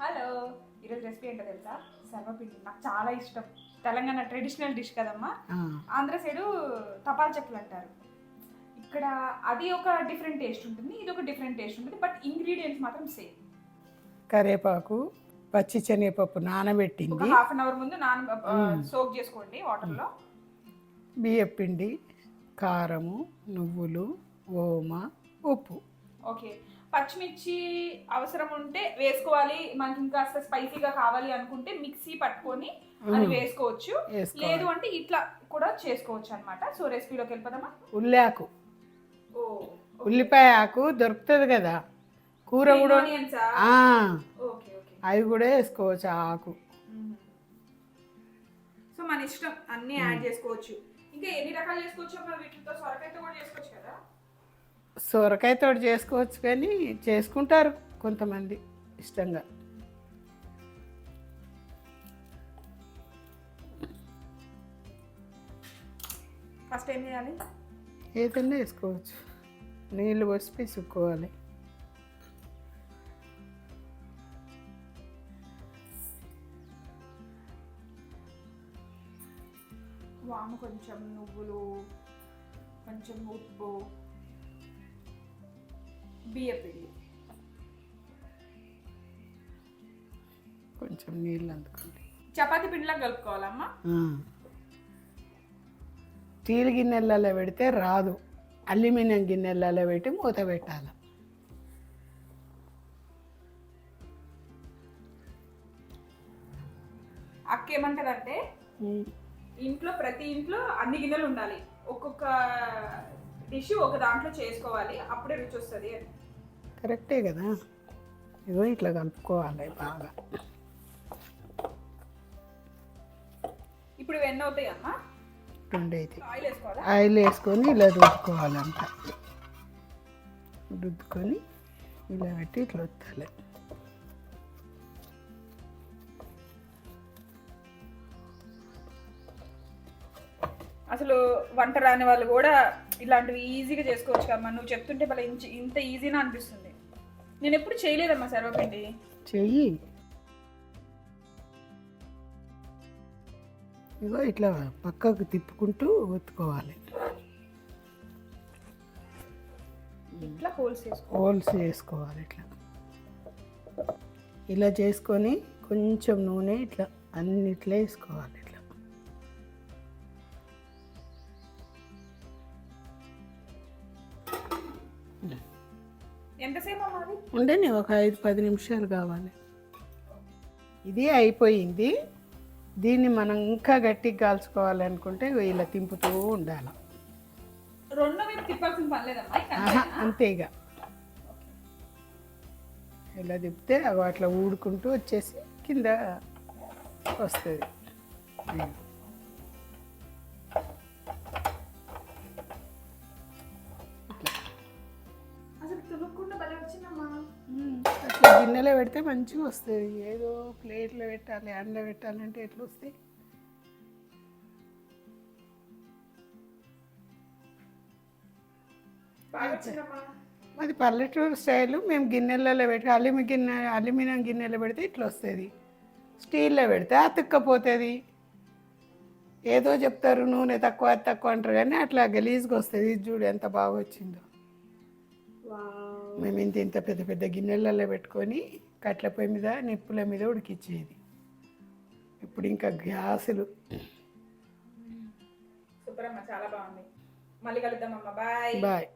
Hello. ఈరోజు recipe ఏంటో తెలుసా? సర్వపిండి. నాకు చాలా ఇష్టం. తెలంగాణ ట్రెడిషనల్ డిష్ కదమ్మా. ఆంధ్ర సైడు తపాల్ చెక్కలు అంటారు. ఇక్కడ అది ఒక డిఫరెంట్ టేస్ట్ ఉంటుంది ఇది ఒక డిఫరెంట్ టేస్ట్ ఉంటుంది బట్ ఇంగ్రీడియంట్స్ మాత్రం సేమ్. కరేపాకు పచ్చి శనగపప్పు నానబెట్టింది. హాఫ్ అన్ అవర్ ముందు నాన్. సోక్ చేసుకోండి వాటర్లో. బియ్యపిండి కారము నువ్వులు ఓమ ఉప్పు. ఓకే. పచ్చిమిర్చి అవసరం ఉంటే వేసుకోవాలి. మనకి ఇంకా స్పైసీగా కావాలి అనుకుంటే మిక్సీ పట్టుకొని అది. వేసుకోవచ్చు. లేదు అంటే ఇట్లా కూడా చేసుకోవచ్చు అనమాట సో రెసిపీలోకి వెళ్ళిపోదామా? ఉల్లాకు ఓ ఉల్లిపాయ ఆకు దొరుకుతుంది కదా. కూర కూడా అవి కూడా వేసుకోవచ్చు ఆకు. సో మన ఇష్టం అన్ని యాడ్ చేసుకోవచ్చు. ఇంకా ఎన్ని రకాలు చేసుకోవచ్చు వీటితో సొరకాయతో కూడా చేసుకోవచ్చు కదా? సొరకాయతో చేసుకోవచ్చు కానీ చేసుకుంటారు కొంతమంది ఇష్టంగా. ఫస్ట్ ఏం చేయాలి? ఏదైనా వేసుకోవచ్చు. నీళ్ళు పోసి పిసుక్కోవాలి. వాము కొంచెం నువ్వులు కొంచెం ఉప్పు బియ్యపిండి. కొంచెం నీళ్ళు అందుకోండి. చపాతీ పిండిలా కలుపుకోవాలమ్మా. స్టీల్ గిన్నెలలో పెడితే రాదు. అల్యూమినియం గిన్నెలలో పెట్టి మూత పెట్టాలి. అక్క ఏమంటదంటే ఉమ్. ఇంట్లో ప్రతి ఇంట్లో అన్ని గిన్నెలు ఉండాలి. ఒక్కొక్క డిష్ ఒక దాంట్లో చేసుకోవాలి అప్పుడే రుచి వస్తుంది అని. కరెక్టే కదా? ఇగో ఇట్లా కలుపుకోవాలి బాగా. ఇప్పుడు ఇవన్నీ అవుతాయి అమ్మా? రెండైతే. ఆయిల్ వేసుకోవాలా? ఆయిల్ వేసుకొని ఇలా రుద్దుకోవాలంట. రుద్దుకొని ఇలా పెట్టి ఇట్లా వత్తాలి అసలు వంట రాని వాళ్ళు కూడా ఇలాంటివి ఈజీగా చేసుకోవచ్చు కమ్మా నువ్వు చెప్తుంటే ఇంచ- ఇంత ఈజీనా అనిపిస్తుంది. నేను ఎప్పుడు చేయలేదమ్మా సర్వపిండి. చెయ్యి. ఇగో ఇట్లా పక్కకు తిప్పుకుంటూ ఒత్తుకోవాలి. ఇట్లా హోల్స్ చేసుకో హోల్స్ వేసుకోవాలి ఇట్లా. ఇలా చేసుకొని కొంచెం నూనె ఇట్లా అన్నిట్లో వేసుకోవాలి ఇట్లా. ఉండని ఒక ఐదు పది నిమిషాలు కావాలి. ఇది అయిపోయింది. దీన్ని మనం ఇంకా గట్టిగా కాల్చుకోవాలనుకుంటే ఇలా తింపుతూ ఉండాలి. రెండో వైపు తిప్పాల్సిన పని లేదమ్మా ఇక ఆహా, అంతేనా? అంతే ఇక. ఇలా తిప్పితే అవి అట్లా ఊడుకుంటూ వచ్చేసి కింద వస్తుంది. గిన్నెలో పెడితే మంచిగా వస్తుంది. ఏదో ప్లేట్లో పెట్టాలి అండ పెట్టాలంటే ఎట్లా వస్తాయి? అది పల్లెటూరు స్టైలు మేము గిన్నెలలో పెట్టి అల్యూమి గిన్నె అల్యూమినియం గిన్నెలో పెడితే ఇట్లా వస్తుంది. స్టీల్లో పెడితే అతుక్కపోతుంది. ఏదో చెప్తారు నూనె తక్కువ తక్కువ అంటారు కానీ అట్లా గలీజ్గా వస్తుంది. ఇది చూడు ఎంత బాగా వచ్చిందో. మేము ఇంత ఇంత పెద్ద పెద్ద గిన్నెలలో పెట్టుకొని కట్ల పొయ్యి మీద నిప్పుల మీద ఉడికిచ్చేది. ఇప్పుడు ఇంకా గ్యాసులు. సూపర్ అమ్మా చాలా బాగుంది. మళ్ళీ కలుద్దామమ్మా బాయ్. బాయ్.